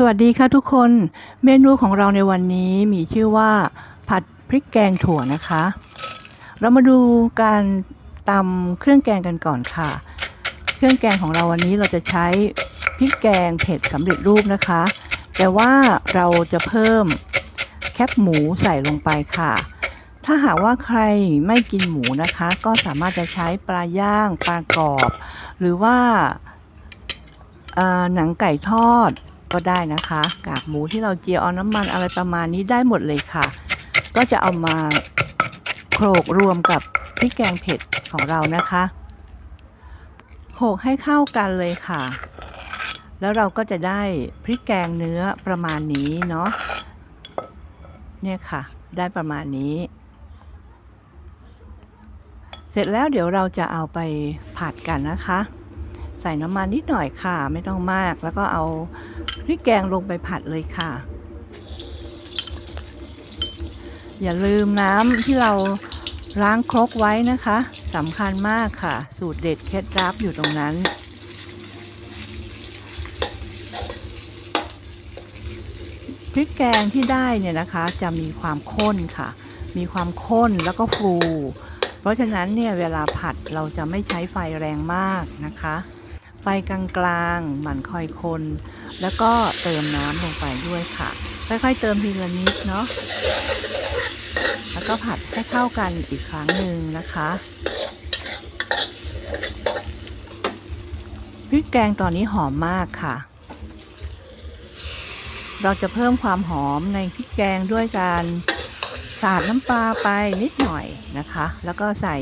สวัสดีค่ะทุกคนเมนูของเราในวันนี้มีชื่อว่า ผัดพริกแกงถั่วนะคะ เรามาดูการตำเครื่องแกงกันก่อนค่ะ เครื่องแกงของเราวันนี้เราจะใช้พริกแกงเผ็ดสำเร็จรูปนะคะ แต่ว่าเราจะเพิ่มแคบหมูใส่ลงไปค่ะ ถ้าหากว่าใครไม่กินหมูนะคะ ก็สามารถจะใช้ปลาย่างปลากรอบ หรือว่าหนังไก่ทอด ก็ได้นะคะ กากหมูที่เราเจียวเอาน้ำมันอะไรประมาณนี้ได้หมดเลยค่ะ ก็จะเอามาโขลกรวมกับพริกแกงเผ็ดของเรานะคะโขลกให้เข้ากันเลยค่ะ แล้วเราก็จะได้พริกแกงเนื้อประมาณนี้เนาะเนี่ยค่ะ ได้ประมาณนี้ เสร็จแล้วเดี๋ยวเราจะเอาไปผัดกันนะคะ ใส่น้ำมันนิดหน่อยค่ะ ไม่ต้องมากแล้วก็เอา พริกแกงลงไปผัดเลยค่ะ อย่าลืมน้ำที่เราล้างครกไว้นะคะสำคัญมากค่ะ สูตรเด็ดเคล็ดลับอยู่ตรงนั้น พริกแกงที่ได้เนี่ยนะคะจะมีความข้นค่ะ มีความข้นแล้วก็ฟู เพราะฉะนั้นเนี่ยเวลาผัดเราจะไม่ใช้ไฟแรงมากนะคะ กลางๆหมั่นคอยคน แล้วก็เติมน้ำลงไปด้วยค่ะ ค่อยๆเติมทีละนิดเนาะแล้วก็ผัดให้เข้ากันอีกครั้งหนึ่งนะคะพริกแกงตอนนี้หอมมากค่ะ เราจะเพิ่มความหอมในพริกแกงด้วยการสาดน้ำปลาไปนิดหน่อยนะคะ แล้วก็ใส่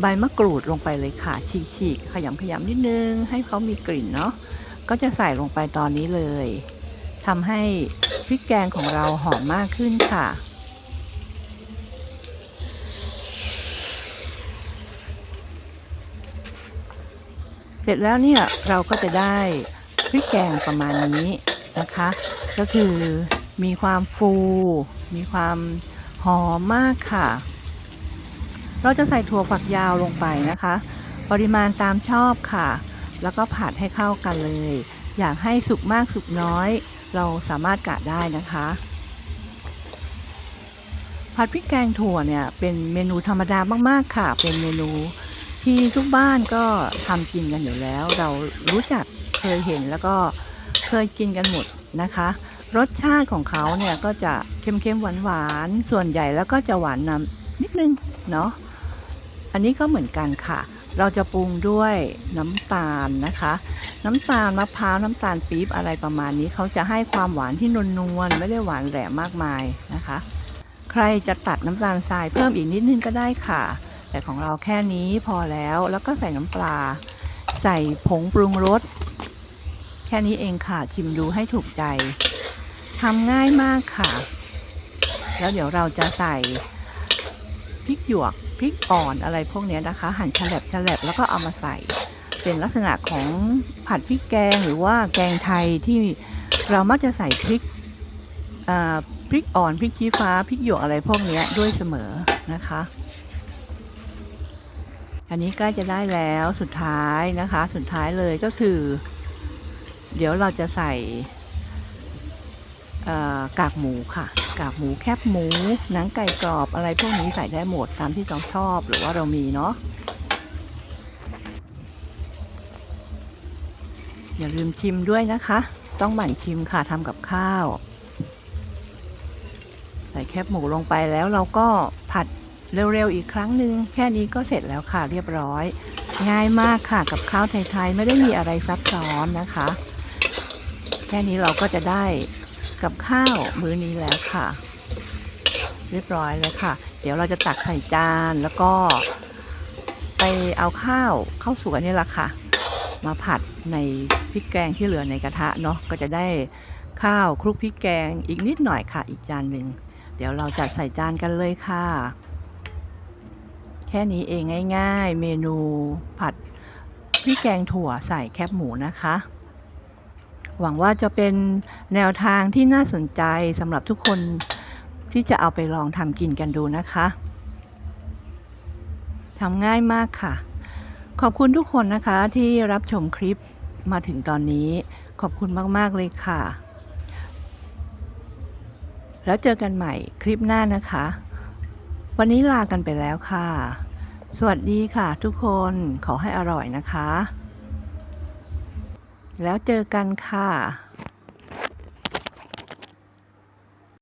ใบมะกรูดลงไปเลยค่ะ ฉีกๆขยำขยำนิดนึง ให้เขามีกลิ่นเนาะก็จะใส่ลงไปตอนนี้เลยทำให้พริกแกงของเราหอมมากขึ้นค่ะเสร็จแล้วเนี่ยเราก็จะได้พริกแกงประมาณนี้นะคะ ก็คือมีความฟู มีความหอมมากค่ะ เราจะใส่ถั่วฝักยาวลงไปนะคะ ปริมาณตามชอบค่ะ แล้วก็ผัดให้เข้ากันเลย อยากให้สุกมากสุกน้อย เราสามารถกะได้นะคะ ผัดพริกแกงถั่วเนี่ยเป็นเมนูธรรมดามากๆค่ะ เป็นเมนูที่ทุกบ้านก็ทำกินกันอยู่แล้ว เรารู้จักเคยเห็นแล้วก็เคยกินกันหมดนะคะ รสชาติของเขาเนี่ยก็จะเค็มๆหวานๆส่วนใหญ่แล้วก็จะหวานนำนิดนึงเนาะ อันนี้ก็เหมือนกันค่ะ เราจะปรุงด้วยน้ำตาลนะคะ น้ำตาลมะพร้าวน้ำตาลปี๊บอะไรประมาณนี้เขาจะให้ความหวานที่นวลๆไม่ได้หวานแหลมมากมายนะคะ ใครจะตัดน้ำตาลทรายเพิ่มอีกนิดนึงก็ได้ค่ะ แต่ของเราแค่นี้พอแล้วแล้วก็ใส่น้ำปลา ใส่ผงปรุงรสแค่นี้เองค่ะชิมดูให้ถูกใจทำง่ายมากค่ะ แล้วเดี๋ยวเราจะใส่พริกหยวก ริกอ่อนอะไรพวกนี้นะคะ หั่นฉลับฉลับแล้วก็เอามาใส่ เป็นลักษณะของผัดพริกแกงหรือว่าแกงไทยที่เรามักจะใส่พริกอ่าพริกอ่อนพริกชี้ฟ้าพริกหยวกอะไรพวกนี้ด้วยเสมอนะคะ อันนี้ใกล้จะได้แล้วสุดท้ายนะคะ สุดท้ายเลยก็คือ เดี๋ยวเราจะใส่กากหมูค่ะ กากหมูแคบหมู หนังไก่กรอบอะไรพวกนี้ใส่ได้หมดตามที่เราชอบหรือว่าเรามีเนาะอย่าลืมชิมด้วยนะคะ ต้องหมั่นชิมค่ะทำกับข้าว ใส่แคบหมูลงไปแล้วเราก็ผัดเร็วๆอีกครั้งหนึ่งแค่นี้ก็เสร็จแล้วค่ะเรียบร้อย ง่ายมากค่ะกับข้าวไทยๆไม่ได้มีอะไรซับซ้อนนะคะ แค่นี้เราก็จะได้ กับข้าวมื้อนี้แล้วค่ะ เรียบร้อยแล้วค่ะ เดี๋ยวเราจะตักใส่จานแล้วก็ไปเอาข้าวข้าวสวยนี่แหละค่ะ มาผัดในพริกแกงที่เหลือในกระทะเนาะก็จะได้ข้าวคลุกพริกแกงอีกนิดหน่อยค่ะ อีกจานหนึ่งเดี๋ยวเราจัดใส่จานกันเลยค่ะ แค่นี้เองง่าย ๆ เมนูผัดพริกแกงถั่วใส่แคบหมูนะคะ หวังว่าจะเป็นแนวทางที่น่าสนใจสำหรับทุกคนที่จะเอาไปลองทำกินกันดูนะคะทำง่ายมากค่ะ ขอบคุณทุกคนนะคะที่รับชมคลิปมาถึงตอนนี้ ขอบคุณมาก ๆ เลยค่ะ แล้วเจอกันใหม่คลิปหน้านะคะ วันนี้ลากันไปแล้วค่ะ สวัสดีค่ะทุกคนขอให้อร่อยนะคะ แล้วเจอกันค่ะ